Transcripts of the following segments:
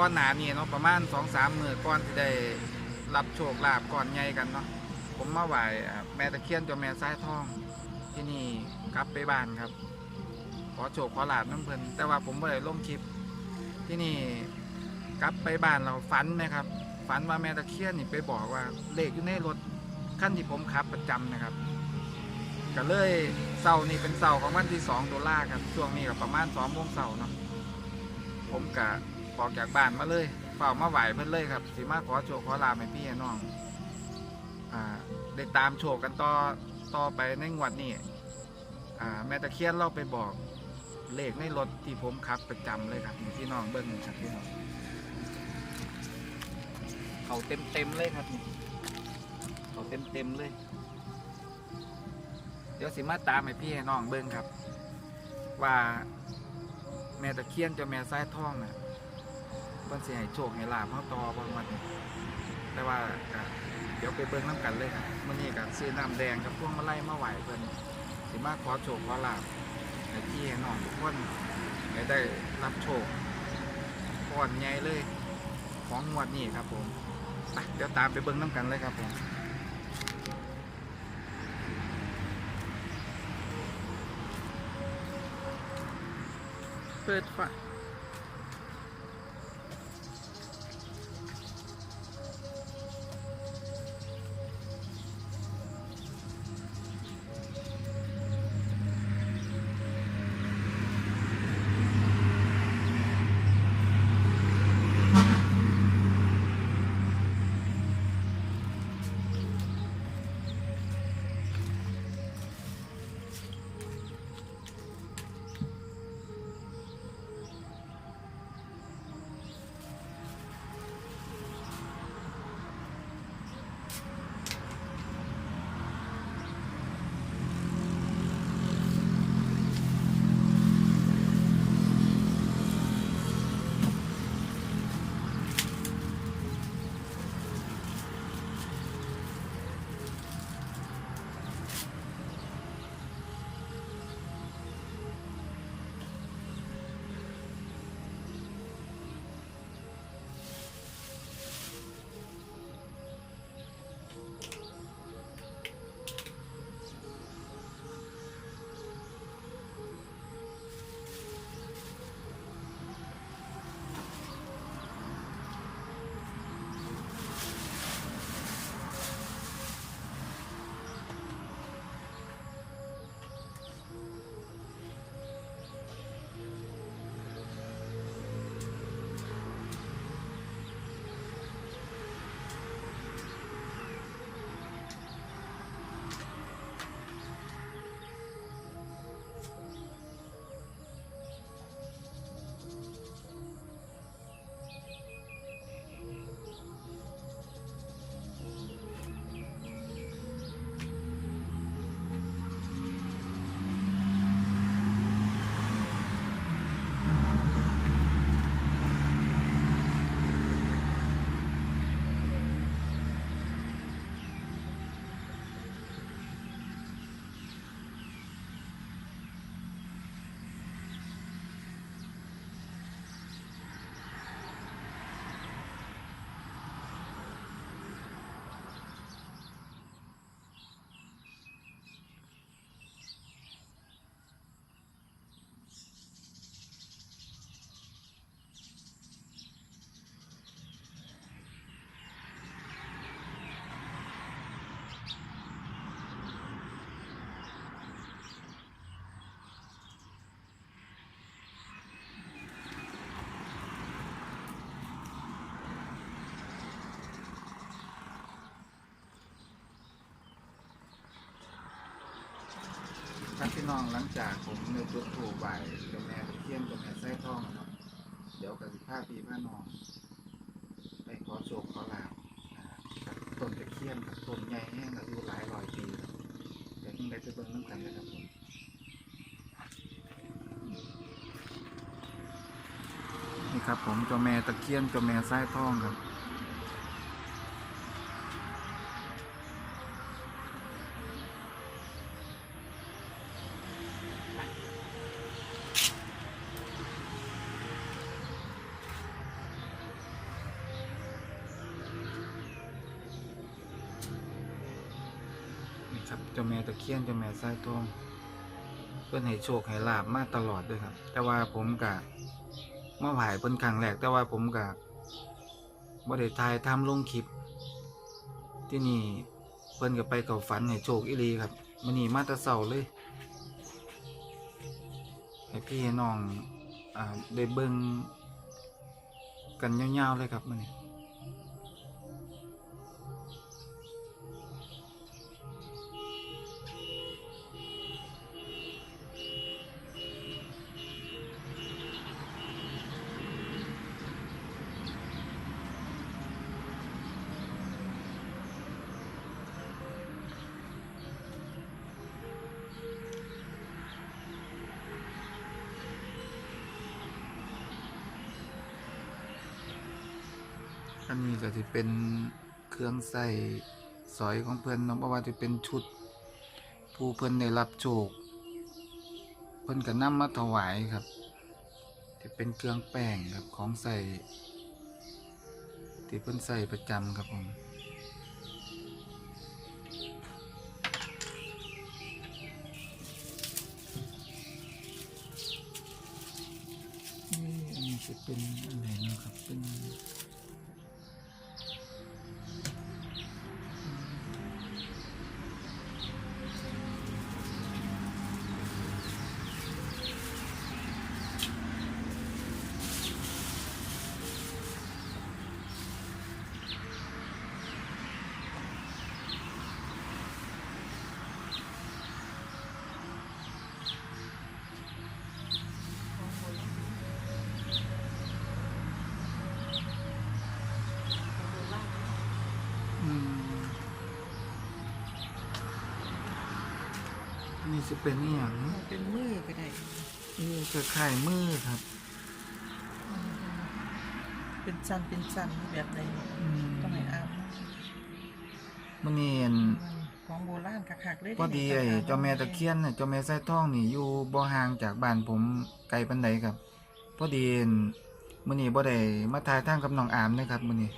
ก้อนหนานี่เนาะประมาณสองสามมือก้อนที่ได้รับโชคลาภก้อนใหญ่กันเนาะผมมาไหวแม่ตะเคียนเจ้าแม่สายทอง ที่นี่กลับไปบ้านครับ ขอโชคขอลาบน้ำเพลินแต่ว่าผมไม่ได้ลงคลิป ที่นี่กลับไปบ้านเราฝันนะครับ ฝันว่าแม่ตะเคียนนี่ไปบอกว่าเลขอยู่ในรถขั้นที่ผมขับประจำนะครับก็เลยเสาร์นี่เป็นเสาร์ของวันที่สองตุลาครับช่วงนี้ก็ประมาณสองโมงเสาร์เนาะผมกะ ออกจากบ้านมาเลยเฝ้ามาไหวเพิ่นเลยครับสิมาขอโชคขอลาบให้พี่ให้น้องอ่าได้ตามโชคกันต่อต่อไปในงวดนี้อ่าแม่ตะเคียนเราไปบอกเลขในรถที่ผมขับประจำเลยครับนี่พี่น้องเบิ้งครับพี่น้องเขาเต็มเต็มเลยครับนี่เขาเต็มเต็มเลย เดี๋ยวสิมาตามให้พี่ให้น้องเบิ้งครับ ว่าแม่ตะเคียนเจ้าแม่สายทองน่ะ พิ่นสิให้โชคให้ลาภเฮาต่อบ่มันแต่ว่าก็เดี๋ยวไปเบิ่งน้ำกันเลยครับมื้อนี้ก็ซื้อน้ำแดงกับพวงมาลัยมาไหว้เพิ่นสิมาขอโชคขอลาภให้พี่ให้น้องทุกคนให้ได้รับโชคก่อนใหญ่เลย ของงวดนี้ครับผมไปเดี๋ยวตามไปเบิ่งน้ำกันเลยครับผมเปิดไฟ พี่น้องหลังจากผมในจุดถูกไหวเจ้าแม่ตะเคียนเจ้าแม่ไส้ทองนะครับ เดี๋ยวกับสิผ้าปีผ้านอง ไปขอโชคขอลาบกับต้นตะเคียนกับต้นใหญ่แห้งอายุหลายร้อยปีเดี๋ยวต้องได้ไปเบิ่งน้ำกันนะครับผมนี่ครับผมเจ้าแม่ตะเคียนเจ้าแม่ไส้ทองครับ คียนเจ้าแม่สายทองเพิ่อนให้โชคให้ลาบมาตลอดด้วยครับ แต่ว่าผมกะมาไหว้เพิ่นครั้งแรกแต่ว่าผมกะบ่ได้ถ่ายทำลงคลิป ที่นี่เพิ่นก็ไปเข้าฝันให้โชคอีหลีครับมื้อนี้มาต่เช้าเลยให้พี่ให้น้องอ่าได้เบิ่งกันยาวๆเลยครับมื้อนี้ อันนี้ก็จะเป็นเครื่องใส่สอยของเพื่อนนาะเพราะว่าจะเป็นชุด ผู้เพื่อนได้รับโชคเพื่อนก็นำมาถวายครับจะเป็นเครื่องแป้งครับของใส่ที่เพื่อนใส่ประจำครับผมเอ๊ะอันนี้จะเป็นอันไหนะครับเป็น นี่จะเป็นอหย่างมันเป็นมือก็ได้นี่จะข่ายมือครับ เป็นสันเป็นสันแบบใดอืมต้องให้อามมันนี่เห็นของโบราณคักๆเลยพอดีไอ้เจ้าแม่ตะเคียนน่ะเจ้าแม่สายทองนี่อยู่บ่ห่างจากบ้านผมไกลปานใดครับพอดีเห็นมื้อนี้บ่ได้มาถ่ายทางกับน้องอามนะครับมื้อนี้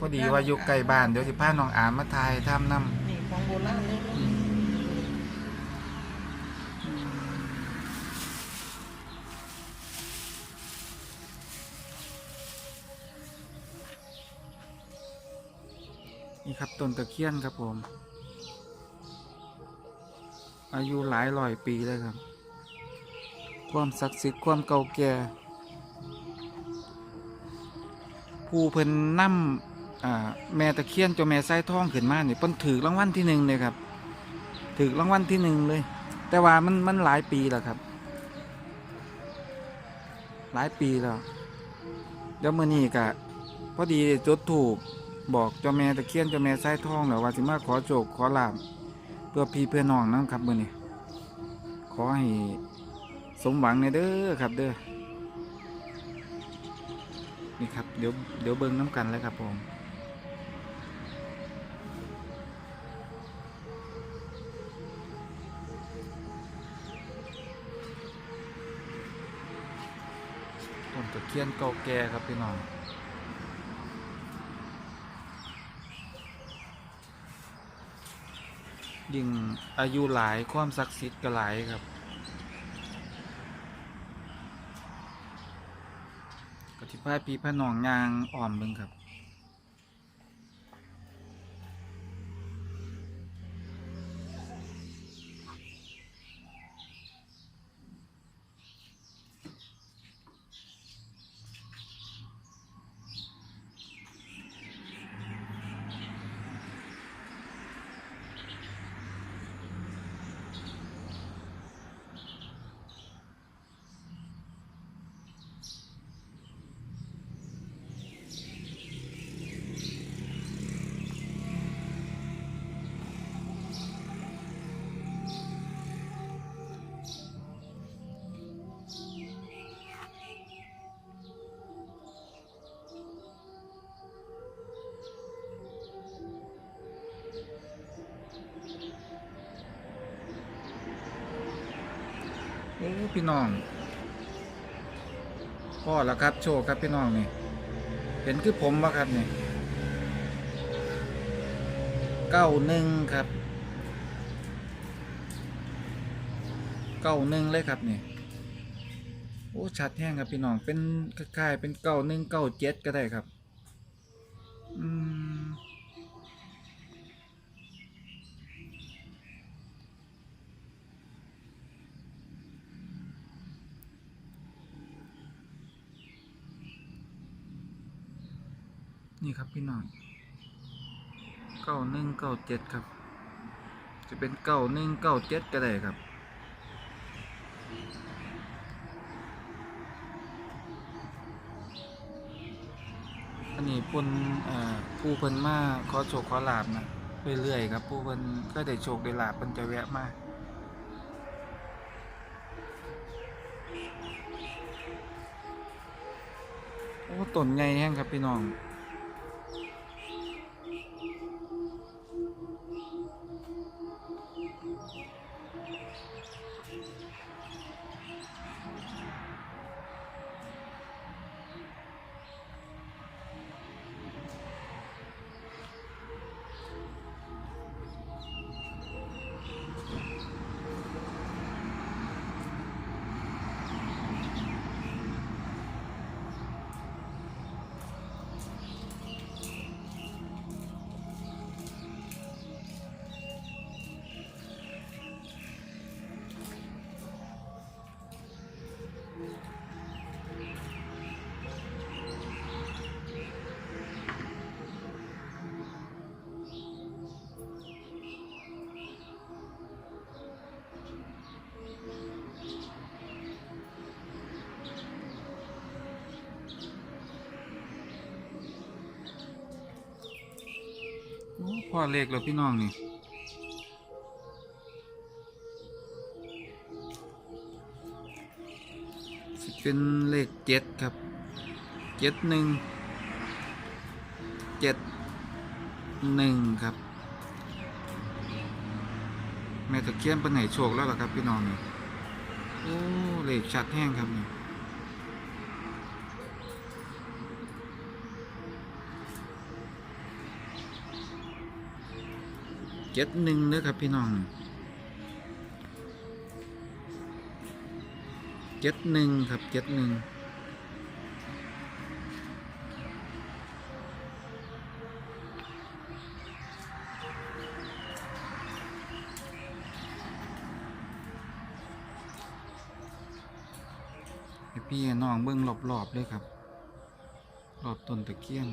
พอดีว่าอยู่ใกล้บ้านเดี๋ยวสิพาน้องอามมาถ่ายทำนํนี่ของโบราณเลย นี่ครับต้นตะเคียนครับผม อายุหลายร้อยปีเลยครับ ความศักดิ์สิทธิ์ความเก่าแก่ ผู้เพิ่นนำอ่าแม่ตะเคียนเจ้าแม่ไส้ทองขึ้นมาเนี่ยเพิ่นถือรางวัลที่หนึ่งเลยครับถือรางวัลที่หนึ่งเลย แต่ว่ามันมันหลายปีแล้วครับ หลายปีแล้วเดี๋ยวมื่อนี้กะพอดีจุดถูก บอกเจ้าแม่ตะเคียนเจ้าแม่ไส้ทองแล้วว่าสิมาขอโจกขอลาบเพื่อพี่เพื่อน้องนะครับมื่อนี้ขอให้สมหวังในเด้อครับเด้อนี่ครับเดี๋ยวเดี๋ยวเบิ้งน้ำกันเลยครับผมต้นตะเคียนเก่าแก่ครับพี่น้อง ยิ่งอายุหลายความศักดิ์สิทธิ์ก็หลายครับ กติพายปีพระนองยางอ่อมเบิ่งครับ พี่น้องพ่อแล้วครับโชว์ครับพี่น้องนี่ เห็นคือผมวะครับนี่เก้าหนึ่งครับเก้าหนึ่งเลยครับนี่โอ้ชัดแห้งครับพี่น้องเป็นคล้ายๆเป็นเก้าหนึ่งเก้าเจ็ดก็ได้ครับ อืม นี่ครับพี่น้องเก้าหนึ่งเก้าเจ็ดครับ จะเป็นเก้าหนึ่งเก้าเจ็ดก็ได้ครับอันนี้เพิ่นผู้เพิ่นมาขอโชคขอลาบนะเรื่อยๆครับผู้เพิ่นก็ได้โชคได้ลาบเพิ่นจะแวะมาโอ้ต้นใหญ่แฮงครับพี่น้อง พ่อเลขแล้วพี่น้องนี่สิเป็นเลขเจ็ดครับเจ็ดหนึ่งเจ็ดหนึ่งครับ แม่ตะเคียนเป็นไหนโชคแล้วล่ะครับพี่น้องนี่โอ้เลขชัดแห้งครับนี่ จ็ดหนึ่งเด้อครับพี่น้องเจ็ดหนึ่งครับเจ็ดหนึ่งพี่น้องเบิ้งรอบๆเลยครับ รอบต้นตะเคียน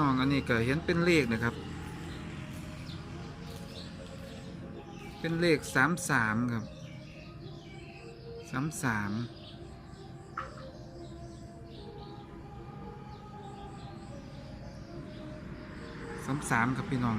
น้องอันนี้ก็เห็นเป็นเลขนะครับ เป็นเลขสามสามครับสามสามสามสามครับพี่น้อง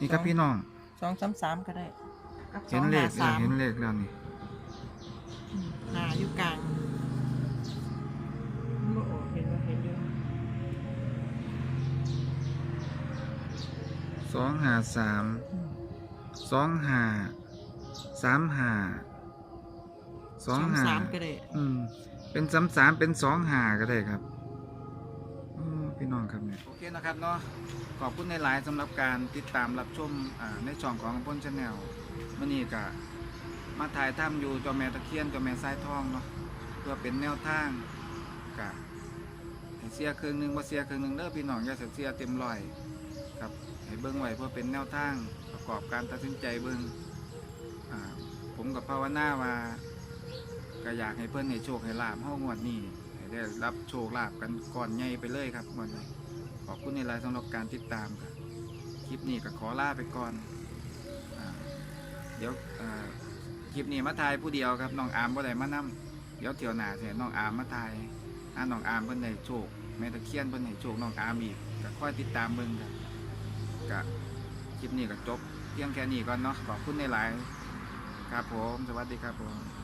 นี่ครับพี่น้องสองสามสามก็ได้กับสเห็อนงเลหาขสามเห็นเลขแล้วนี่อืมหาอยู่กลางโอ้เห็นว่าเห็นอยู่สองหาสามอืมสองหาสามหาสองหาสามก็ได้อืมเป็นสามสามเป็นสองหาก็ได้ครับอืม พี่น้องครับเนี่ย โอเคนะครับเนาะขอบคุณในหลายๆสำหรับการติดตามรับชมอ่าในช่องของพ้นชาแนลมื่อนี้ก็มาถ่ายทำอยู่จอแม่ตะเคียนจอแม่สายทองเนาะเพื่อเป็นแนวทางกะให้เสียครึ่งหนึ่งบ่เสียครึ่งหนึ่งเด้อพี่น้องอย่าเสียเต็มร้อยครับให้เบิ้งไว้เพื่อเป็นแนวทางประกอบการตัดสินใจเบิ้งอ่าผมกับภาวนาว่าก็อยากให้เพื่อนให้โชคให้ลาบห้องวดนี้ ได้รับโชคลาบกันก่อนใหญ่ไปเลยครับวันนี้ขอบคุณในไลน์สำหรับการติดตามครับคลิปนี้ก็ขอลาไปก่อนอเดี๋ยวคลิปนี้มาถ่ายผู้เดียวครับน้องอามบ่ได้มานํเดี๋ยวเที่ยวหน้าเสียน้องอามมาถ่ายอ่าน้องอามเพิ่นได้โชคแม่ตะเคียนเพิ่นให้โชคน้องอามอีกก็ค่อยติดตามเบิ่งครับก็คลิปนี้ก็จบเพียงแค่นี้ก่อนเนาะขอบคุณในไลน์ครับผม สวัสดีครับผม